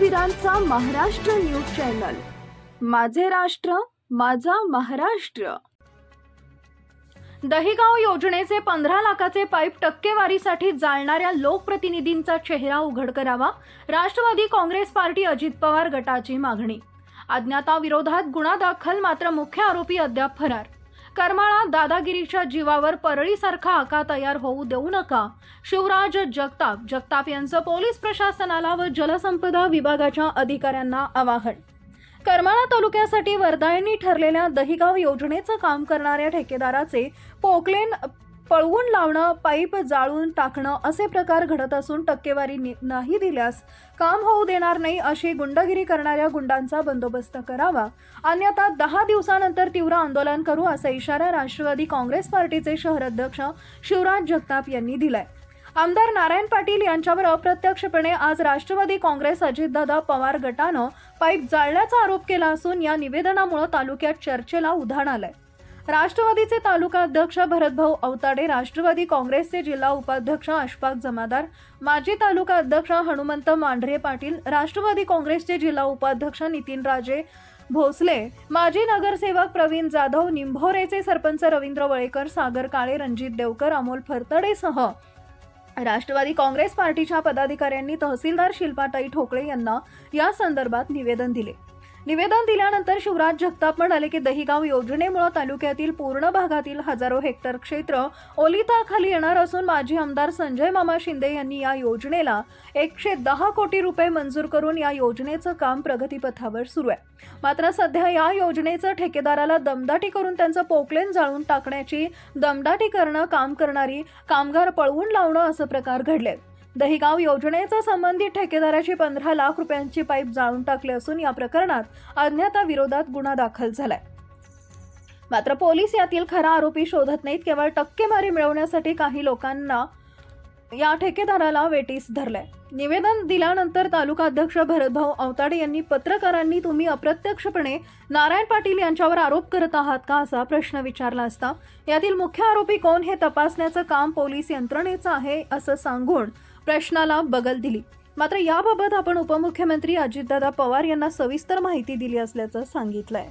वीरांचा Maharashtra news channel. माझे राष्ट्र माझा महाराष्ट्र. दहिगाव योजनेचे पंधरा लाखाचे पाईप टक्केवारीसाठी जाळणाऱ्या लोकप्रतिनिधींचा चेहरा उघड करावा राष्ट्रवादी काँग्रेस पार्टी अजित पवार गटाची मागणी. अज्ञाताविरोधात गुन्हा दाखल मात्र मुख्य आरोपी अद्याप फरार. करमाळा दादागिरीच्या जीवावर परळीसारखा आका तयार होऊ देऊ नका. शिवराज जगताप. जगताप यांचं पोलीस प्रशासनाला व जलसंपदा विभागाच्या अधिकाऱ्यांना आवाहन. करमाळा तालुक्यासाठी वरदायनी ठरलेल्या दहिगाव योजनेचं काम करणाऱ्या ठेकेदाराचे पोकलेन पळवून लावणं पाईप जाळून टाकणं असे प्रकार घडत असून टक्केवारी नि- नाही दिल्यास काम होऊ देणार नाही अशी गुंडगिरी करणाऱ्या गुंडांचा बंदोबस्त करावा. अन्यथा दहा दिवसानंतर तीव्र आंदोलन करू असा इशारा राष्ट्रवादी काँग्रेस पार्टीचे शहर अध्यक्ष शिवराज जगताप यांनी दिलाय. आमदार नारायण पाटील यांच्यावर अप्रत्यक्षपणे आज राष्ट्रवादी काँग्रेस अजितदादा पवार गटानं पाईप जाळल्याचा आरोप केला असून या निवेदनामुळे तालुक्यात चर्चेला उधाण आलंय. राष्ट्रवादीचे तालुका अध्यक्ष भरतभाऊ अवताडे राष्ट्रवादी काँग्रेसचे जिल्हा उपाध्यक्ष अशफाक जमादार माजी तालुका अध्यक्ष हनुमंत मांढरे पाटील राष्ट्रवादी काँग्रेसचे जिल्हा उपाध्यक्ष नितीन राजे भोसले माजी नगरसेवक प्रवीण जाधव निंभोरेचे सरपंच रवींद्र वळेकर सागर काळे रणजित देवकर अमोल फरतडेसह राष्ट्रवादी काँग्रेस पार्टीच्या पदाधिकाऱ्यांनी तहसीलदार शिल्पाताई ठोकळे यांना या संदर्भात निवेदन दिले. निवेदन दिल्यानंतर शिवराज जगताप म्हणाले की दहिगाव योजनेमुळे तालुक्यातील पूर्ण भागातील हजारो हेक्टर क्षेत्र ओलिताखाली येणार असून माजी आमदार संजय मामा शिंदे यांनी या योजनेला एकशे दहा कोटी रुपये मंजूर करून या योजनेचं काम प्रगतीपथावर सुरू आहे. मात्र सध्या या योजनेचं ठेकेदाराला दमदाटी करून त्यांचं पोकलेन जाळून टाकण्याची दमदाटी करणं काम करणारी कामगार पळवून लावणं असं प्रकार घडले दहिगाव योजनेचा संबंधित ठेकेदाराची पंधरा लाख रुपयांची पाईप जाळून टाकले असून या प्रकरणात अज्ञाताविरोधात गुन्हा दाखल झालाय. मात्र पोलीस यातील खरा आरोपी शोधत नाहीत केवळ टक्केमारी मिळवण्यासाठी काही लोकांना या ठेकेदाराला वेटीस धरलंय. निवेदन दिल्यानंतर तालुका अध्यक्ष भरतभाऊ अवताडे यांनी पत्रकारांनी तुम्ही अप्रत्यक्षपणे नारायण पाटील यांच्यावर आरोप करत आहात का असा प्रश्न विचारला असता. यातील मुख्य आरोपी कोण हे तपासण्याचं काम पोलीस यंत्रणेचं आहे असं सांगून प्रश्नाला बगल दिली. मात्र याबाबत आपण उपमुख्यमंत्री अजितदादा पवार यांना सविस्तर माहिती दिली असल्याचं सांगितलंय.